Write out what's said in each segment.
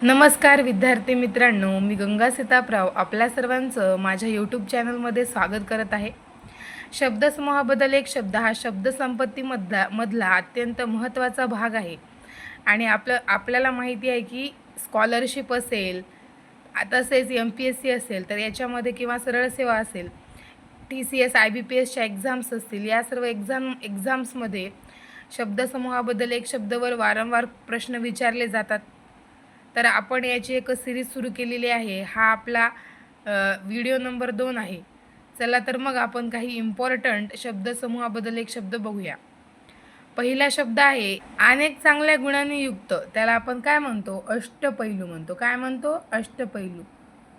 नमस्कार विद्यार्थी मित्रांनो मी गंगा सीतापराव आपल्या सर्वांचं माझ्या यूट्यूब चॅनलमध्ये स्वागत करत आहे. शब्दसमूहाबद्दल एक शब्द हा शब्दसंपत्तीमधला मधला अत्यंत महत्त्वाचा भाग आहे. आणि आपलं आपल्याला माहिती आहे की स्कॉलरशिप असेल तसेच एम पी एस सी असेल तर याच्यामध्ये किंवा सरळ सेवा असेल T C S I B P एसच्या एक्झाम्स असतील या सर्व एक्झाम एक्झाम्समध्ये शब्दसमूहाबद्दल एक शब्दवर वारंवार प्रश्न विचारले जातात. तर आपण याची एक सिरीज सुरू केलेली आहे. हा आपला व्हिडिओ नंबर दोन आहे. चला तर मग आपण काही इम्पॉर्टंट शब्दसमूहाबद्दल एक शब्द बघूया. पहिला शब्द आहे अनेक चांगल्या गुणांनी युक्त. त्याला आपण काय म्हणतो? अष्टपैलू म्हणतो. काय म्हणतो? अष्टपैलू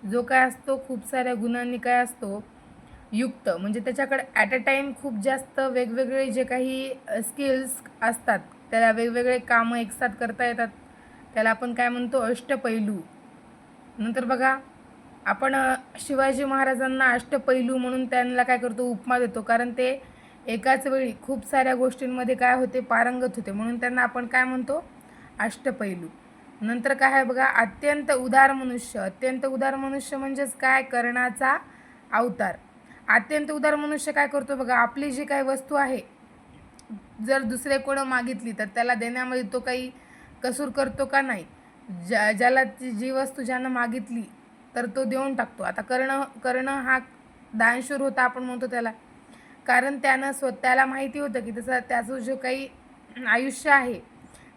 जो काय असतो खूप साऱ्या गुणांनी काय असतो? युक्त. म्हणजे त्याच्याकडे ॲट अ टाईम खूप जास्त वेगवेगळे जे काही स्किल्स असतात त्याला वेगवेगळे कामं एकसाथ करता येतात. त्याला आपण काय म्हणतो अष्टपैलू. नंतर बघा आपण शिवाजी महाराजांना अष्टपैलू म्हणून त्यांना काय करतो उपमा देतो. कारण ते एकाच वेळी खूप साऱ्या गोष्टींमध्ये काय होते पारंगत होते. म्हणून त्यांना आपण काय म्हणतो अष्टपैलू. नंतर काय आहे बघा अत्यंत उदार मनुष्य. अत्यंत उदार मनुष्य म्हणजेच काय? कर्णाचा अवतार. अत्यंत उदार मनुष्य काय करतो बघा आपली जी काही वस्तू आहे जर दुसरे कोण मागितली तर त्याला देण्यामध्ये तो काही कसूर करतो का नाही? ज्या ज्याला ती जी वस्तू ज्यानं मागितली तर तो देऊन टाकतो. आता कर्ण कर्ण हा दानशूर होता आपण म्हणतो त्याला. कारण त्यानं स्वतःला माहिती होतं की त्याचा त्याचं जो काही आयुष्य आहे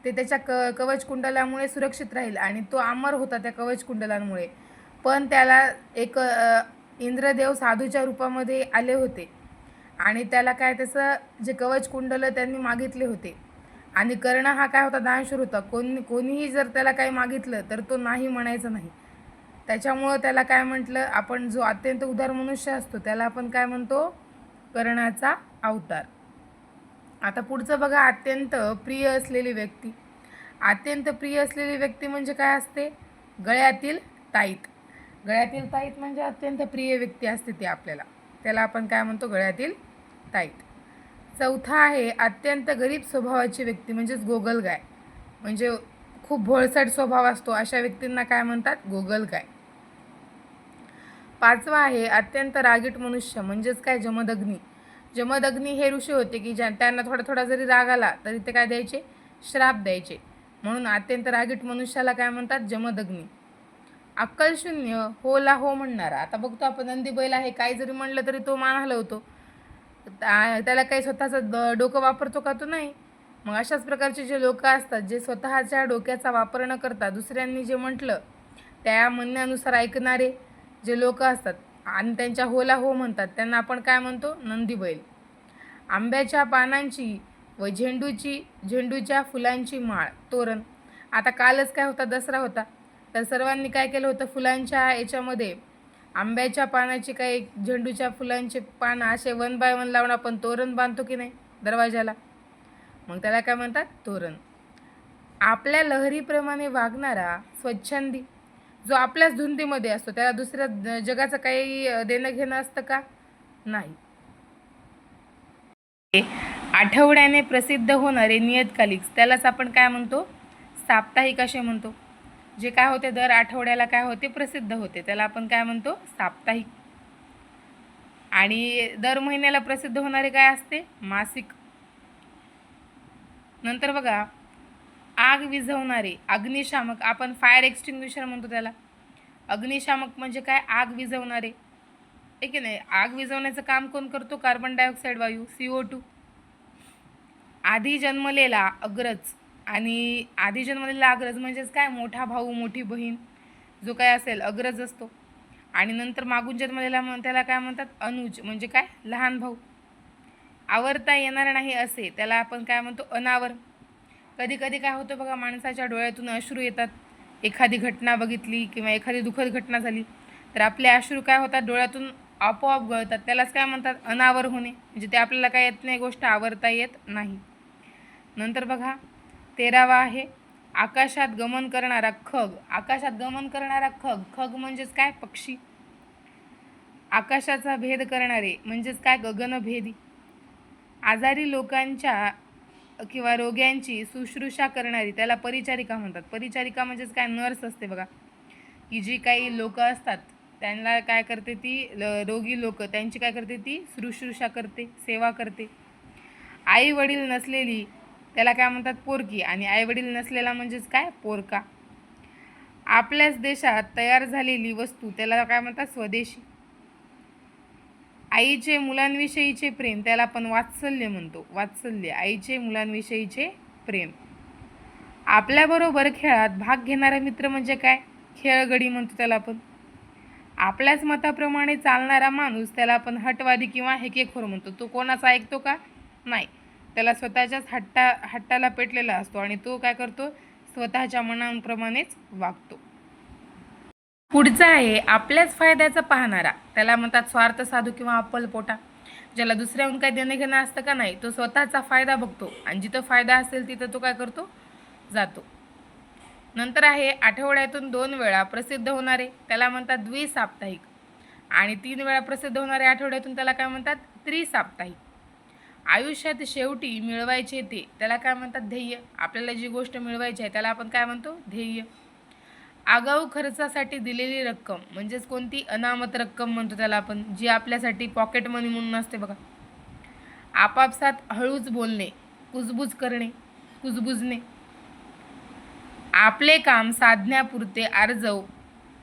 ते त्याच्या क कवच कुंडलामुळे सुरक्षित राहील आणि तो अमर होता त्या कवच कुंडलांमुळे. पण त्याला एक इंद्रदेव साधूच्या रूपामध्ये आले होते. आणि त्याला काय त्याचं जे कवच कुंडलं त्यांनी मागितले होते आणि कर्ण हा काय होता दानशूर होता. कोणी कोणीही जर त्याला काही मागितलं तर तो नाही म्हणायचं नाही. त्याच्यामुळं त्याला काय म्हटलं आपण जो अत्यंत उदार मनुष्य असतो त्याला आपण काय म्हणतो कर्णाचा अवतार. आता पुढचं बघा अत्यंत प्रिय असलेली व्यक्ती. अत्यंत प्रिय असलेली व्यक्ती म्हणजे काय असते? गळ्यातील ताईत. गळ्यातील ताईत म्हणजे अत्यंत प्रिय व्यक्ती असते ती आपल्याला. त्याला आपण काय म्हणतो? गळ्यातील ताईत. चौथा आहे अत्यंत गरीब स्वभावाची व्यक्ती म्हणजेच गोगलगाय म्हणजे खूप भोळसट स्वभाव असतो अशा व्यक्तींना काय म्हणतात? गोगलगाय पाचवा आहे अत्यंत रागीट मनुष्य म्हणजेच काय? जमदग्नी. जमदग्नी हे ऋषी होते की ज्या त्यांना थोडा थोडा जरी राग आला तरी ते काय द्यायचे? श्राप द्यायचे. म्हणून अत्यंत रागीट मनुष्याला काय म्हणतात? जमदग्नी. अक्कलशून्य होला हो म्हणणारा. आता बघतो आपण नंदी बैल आहे काही जरी म्हणलं तरी तो मान हलवतो त्याला काही स्वतःचं द- डोकं वापरतो का तो नाही. मग अशाच प्रकारचे जे लोक असतात जे स्वतःच्या डोक्याचा वापर न करता दुसऱ्यांनी जे म्हटलं त्या म्हणण्यानुसार ऐकणारे जे लोक असतात आणि त्यांच्या होला हो म्हणतात त्यांना आपण काय म्हणतो? नंदी बैल. आंब्याच्या पानांची व झेंडूची झेंडूच्या फुलांची माळ तोरण. आता कालच काय होता? दसरा होता. तर सर्वांनी काय केलं होतं? फुलांच्या याच्यामध्ये आंब्याच्या पानाची काही झेंडूच्या फुलांचे पानं असे वन बाय वन लावून आपण तोरण बांधतो की नाही दरवाजाला? मग त्याला काय म्हणतात? तोरण. आपल्या लहरीप्रमाणे वागणारा स्वच्छंदी जो आपल्याच धुंदीमध्ये असतो त्याला दुसऱ्या जगाचं काही देणं घेणं असतं का? नाही. आठवड्याने प्रसिद्ध होणारे नियतकालिक त्यालाच आपण काय म्हणतो? साप्ताहिक असे म्हणतो. जे काय होते दर आठवड्याला काय होते प्रसिद्ध होते. त्याला आपण काय म्हणतो? साप्ताहिक. आणि दर महिन्याला प्रसिद्ध होणारे काय असते? मासिक. नंतर बघा आग विझवणारे अग्निशामक आपण फायर एक्स्टिंग्विशर म्हणतो त्याला. अग्निशामक म्हणजे काय? आग विझवणारे. आहे की नाही? आग विझवण्याचं काम कोण करतो? कार्बन डायऑक्साईड वायू सी ओ टू आधी जन्मलेला अग्रज. आणि आधी जन्मलेला अग्रज म्हणजेच काय? मोठा भाऊ मोठी बहीण जो काय असेल अग्रज असतो. आणि नंतर मागून जन्मलेला म्हण- त्याला काय म्हणतात? अनुज म्हणजे काय? लहान भाऊ. आवरता येणार नाही असे त्याला आपण काय म्हणतो? अनावर. कधी कधी काय होतं बघा माणसाच्या डोळ्यातून अश्रू येतात. एखादी घटना बघितली किंवा एखादी दुःखद घटना झाली तर आपले अश्रू काय होतात? डोळ्यातून आपोआप गळतात. त्यालाच काय म्हणतात? अनावर होणे. म्हणजे ते आपल्याला काय येत नाही गोष्ट आवरता येत नाही. नंतर बघा तेरावा आहे आकाशात गमन करणारा खग. आकाशात गमन करणारा खग. खग म्हणजेच काय? पक्षी. आकाशाचा भेद करणारे म्हणजेच काय? गगनभेदी. आजारी लोकांच्या किंवा रोग्यांची शुश्रूषा करणारी त्याला परिचारिका म्हणतात. परिचारिका म्हणजेच काय? नर्स असते बघा. की जी काही लोक असतात त्यांना काय करते ती? ल- रोगी लोक. त्यांची काय करते ती? शुश्रूषा करते सेवा करते. आई वडील नसलेली त्याला काय म्हणतात पोरकी आणि आईवडील नसलेला म्हणजेच काय? पोरका आपल्याच देशात तयार झालेली वस्तू त्याला काय म्हणतात? स्वदेशी. आईचे मुलांविषयीचे प्रेम त्याला आपण वात्सल्य म्हणतो. वात्सल्य. आईचे मुलांविषयीचे प्रेम. आपल्याबरोबर खेळात भाग घेणारा मित्र म्हणजे काय? खेळगडी म्हणतो त्याला आपण. आपल्याच मताप्रमाणे चालणारा माणूस त्याला आपण हटवादी किंवा हेकेखोर म्हणतो. तो कोणाचा ऐकतो का? नाही. त्याला स्वतःच्याच हट्टा हट्टाला पेटलेला असतो आणि तो काय करतो? स्वतःच्या मनाप्रमाणेच वागतो. पुढचा आहे आपल्याच फायद्याचा पाहणारा. त्याला म्हणतात स्वार्थ साधू किंवा अप्पलपोटा ज्याला दुसऱ्याहून काय देणं घेणं असतं का नाही तो स्वतःचा फायदा बघतो. आणि जिथं फायदा असेल तिथं तो काय करतो? जातो. नंतर आहे आठवड्यातून दोन वेळा प्रसिद्ध होणारे त्याला म्हणतात द्विसाप्ताहिक. आणि तीन वेळा प्रसिद्ध होणारे आठवड्यातून त्याला काय म्हणतात? त्रिसाप्ताहिक. आयुष्यात शेवटी मिळवायचे ते. त्याला काय म्हणतात? ध्येय. आपल्याला जी गोष्ट मिळवायची आहे त्याला आपण काय म्हणतो? ध्येय. आगाऊ खर्चासाठी दिलेली रक्कम म्हणजेच कोणती? अनामत रक्कम म्हणतो त्याला आपण जी आपल्यासाठी पॉकेट मनी म्हणून असते बघा. आपापसात हळूच बोलणे कुजबुज करणे कुजबुजणे. आपले काम साधण्यापुरते आर्जव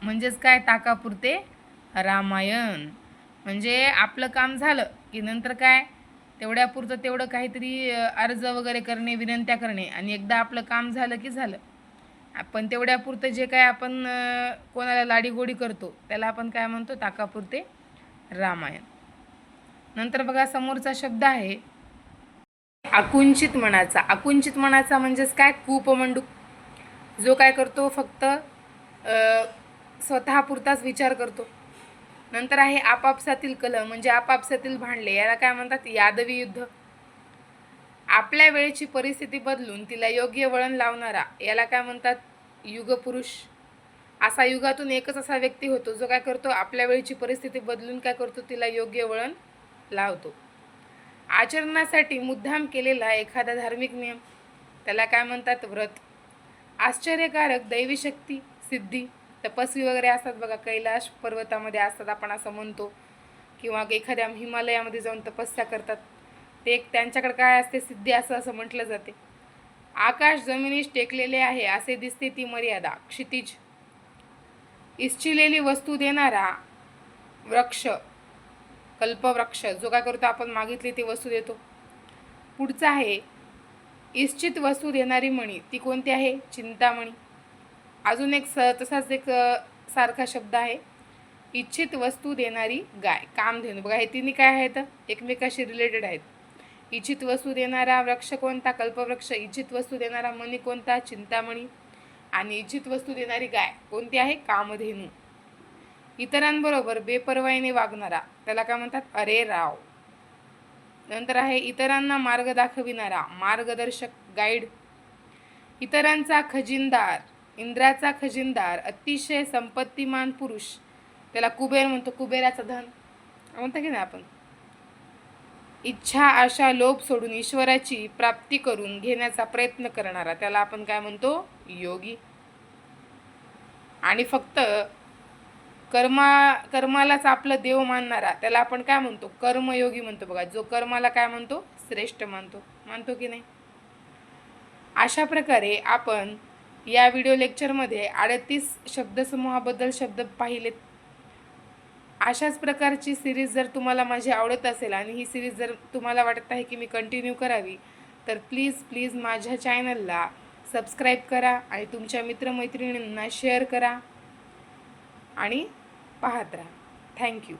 म्हणजेच काय? ताकापुरते रामायण. म्हणजे आपलं काम झालं की नंतर काय? तेवढ्यापुरतं तेवढं काहीतरी अर्ज वगैरे करणे विनंत्या करणे. आणि एकदा आपलं काम झालं की झालं. आपण तेवढ्यापुरतं जे काय आपण कोणाला लाडीगोडी करतो त्याला आपण काय म्हणतो? ताकापुरते रामायण. नंतर बघा समोरचा शब्द आहे आकुंचित मनाचा. आकुंचित मनाचा म्हणजेच काय? कूपमंडूक जो काय करतो फक्त स्वतःपुरताच विचार करतो. नंतर आहे आपापसातील कलह म्हणजे आपापसातील भांडले. याला काय म्हणतात? यादवी युद्ध. आपल्या वेळेची परिस्थिती बदलून तिला योग्य वळण लावणारा याला काय म्हणतात? युगपुरुष. असा युगातून एकच असा व्यक्ती होतो जो काय करतो? आपल्या वेळेची परिस्थिती बदलून काय करतो? तिला योग्य वळण लावतो. आचरणासाठी मुद्दाम केलेला एखादा धार्मिक नियम. त्याला काय म्हणतात? व्रत. आश्चर्यकारक दैवी शक्ती सिद्धी. तपस्वी वगैरे असतात बघा कैलाश पर्वतामध्ये असतात आपण असं म्हणतो. किंवा एखाद्या हिमालयामध्ये जाऊन तपस्या करतात. ते एक त्यांच्याकडे काय असते? सिद्धी असं असं म्हटलं जाते. आकाश जमिनीस टेकलेले आहे असे दिसते ती मर्यादा. क्षितिज. इच्छिलेली वस्तू देणारा वृक्ष कल्पवृक्ष. जो काय करतो आपण मागितली ती वस्तू देतो. पुढचा आहे इच्छित वस्तू देणारी मणी. ती कोणती आहे? चिंतामणी. अजून एक स तसाच एक सारखा शब्द आहे. इच्छित वस्तू देणारी गाय कामधेनू बघा हे तिन्ही काय आहेत? एकमेकाशी रिलेटेड आहेत. इच्छित वस्तू देणारा वृक्ष कोणता? कल्पवृक्ष. इच्छित वस्तू देणारा मणी कोणता? चिंतामणी. आणि इच्छित वस्तू देणारी गाय कोणती आहे? कामधेनू. इतरांबरोबर बेपर्वाईने वागणारा त्याला काय म्हणतात? अरे राव. नंतर आहे इतरांना मार्ग दाखविणारा मार्गदर्शक गाईड इतरांचा खजिनदार इंद्राचा खजिनदार अतिशय संपत्तिमान पुरुष. त्याला कुबेर म्हणतो कुबेराचं धन. म्हणतो की नाही आपण? इच्छा आशा लोभ सोडून ईश्वराची प्राप्ती करून घेण्याचा प्रयत्न करणारा त्याला आपण काय म्हणतो? योगी. आणि फक्त कर्मा कर्मालाच आपलं देव मानणारा त्याला आपण काय म्हणतो? कर्मयोगी म्हणतो बघा. जो कर्माला काय म्हणतो? श्रेष्ठ मानतो. मानतो की नाही? अशा प्रकारे आपण या व्हिडिओ लेक्चरमध्ये अडतीस शब्दसमूहाबद्दल शब्द पाहिलेत अशाच प्रकारची सिरीज जर तुम्हाला माझी आवडत असेल आणि ही सिरीज जर तुम्हाला वाटत आहे की मी कंटिन्यू करावी तर प्लीज प्लीज माझ्या चॅनलला सबस्क्राईब करा आणि तुमच्या मित्रमैत्रिणींना शेअर करा आणि पाहत राहा. थँक्यू